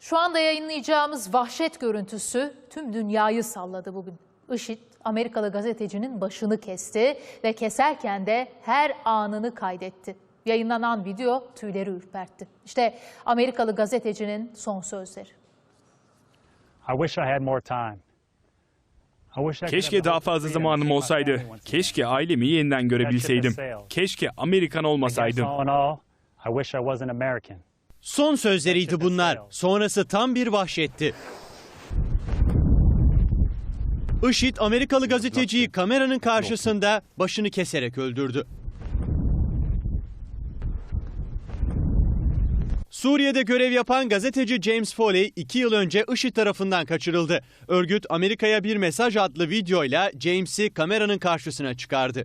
Şu anda yayınlayacağımız vahşet görüntüsü tüm dünyayı salladı bugün. IŞİD Amerikalı gazetecinin başını kesti ve keserken de her anını kaydetti. Yayınlanan video tüyleri ürpertti. İşte Amerikalı gazetecinin son sözleri. I wish I had more time. I wish I could Keşke daha fazla zamanım olsaydı. Keşke ailemi yeniden görebilseydim. Keşke Amerikan olmasaydım. Son sözleriydi bunlar. Sonrası tam bir vahşetti. IŞİD Amerikalı gazeteciyi kameranın karşısında başını keserek öldürdü. Suriye'de görev yapan gazeteci James Foley 2 yıl önce IŞİD tarafından kaçırıldı. Örgüt Amerika'ya bir mesaj adlı videoyla James'i kameranın karşısına çıkardı.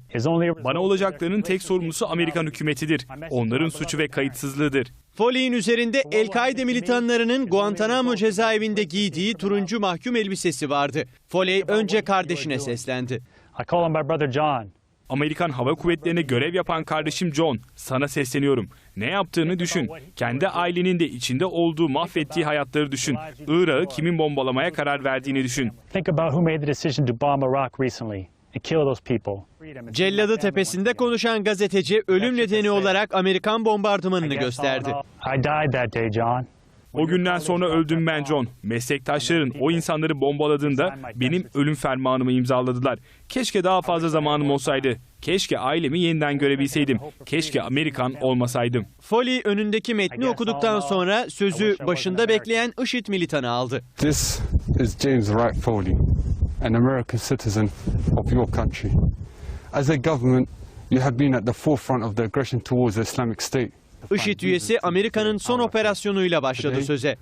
Bana olacaklarının tek sorumlusu Amerikan hükümetidir. Onların suçu ve kayıtsızlığıdır. Foley'in üzerinde El-Kaide militanlarının Guantanamo cezaevinde giydiği turuncu mahkum elbisesi vardı. Foley önce kardeşine seslendi. I call him my brother John. Amerikan Hava Kuvvetleri'ne görev yapan kardeşim John, sana sesleniyorum. Ne yaptığını düşün. Kendi ailenin de içinde olduğu mahvettiği hayatları düşün. Irak'ı kimin bombalamaya karar verdiğini düşün. Celladı tepesinde konuşan gazeteci ölüm nedeni olarak Amerikan bombardımanını gösterdi. O günden sonra öldüm ben John. Meslektaşların o insanları bombaladığında benim ölüm fermanımı imzaladılar. Keşke daha fazla zamanım olsaydı. Keşke ailemi yeniden görebilseydim. Keşke Amerikan olmasaydım. Foley önündeki metni okuduktan sonra sözü başında bekleyen IŞİD militanı aldı. This is James Wright Foley, an American citizen of your country. As a government, you have been at the forefront of the aggression towards the Islamic State. IŞİD üyesi Amerika'nın son operasyonuyla başladı söze.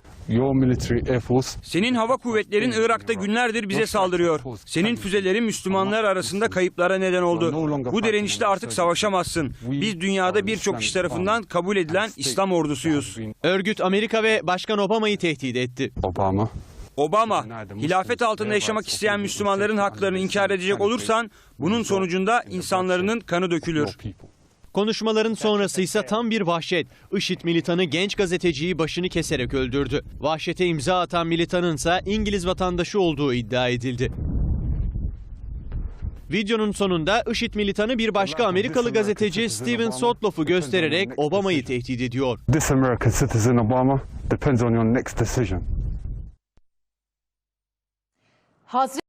Senin hava kuvvetlerin Irak'ta günlerdir bize saldırıyor. Senin füzelerin Müslümanlar arasında kayıplara neden oldu. Bu direnişte artık savaşamazsın. Biz dünyada birçok kişi tarafından kabul edilen İslam ordusuyuz. Örgüt Amerika ve Başkan Obama'yı tehdit etti. Obama. Obama, hilafet altında yaşamak isteyen Müslümanların haklarını inkar edecek olursan bunun sonucunda insanların kanı dökülür. Konuşmaların sonrası ise tam bir vahşet. IŞİD militanı genç gazeteciyi başını keserek öldürdü. Vahşete imza atan militanın ise İngiliz vatandaşı olduğu iddia edildi. Videonun sonunda IŞİD militanı bir başka Amerikalı gazeteci Steven Sotloff'u göstererek Obama'yı tehdit ediyor. This American citizen, Obama, depends on your next decision. Hazreti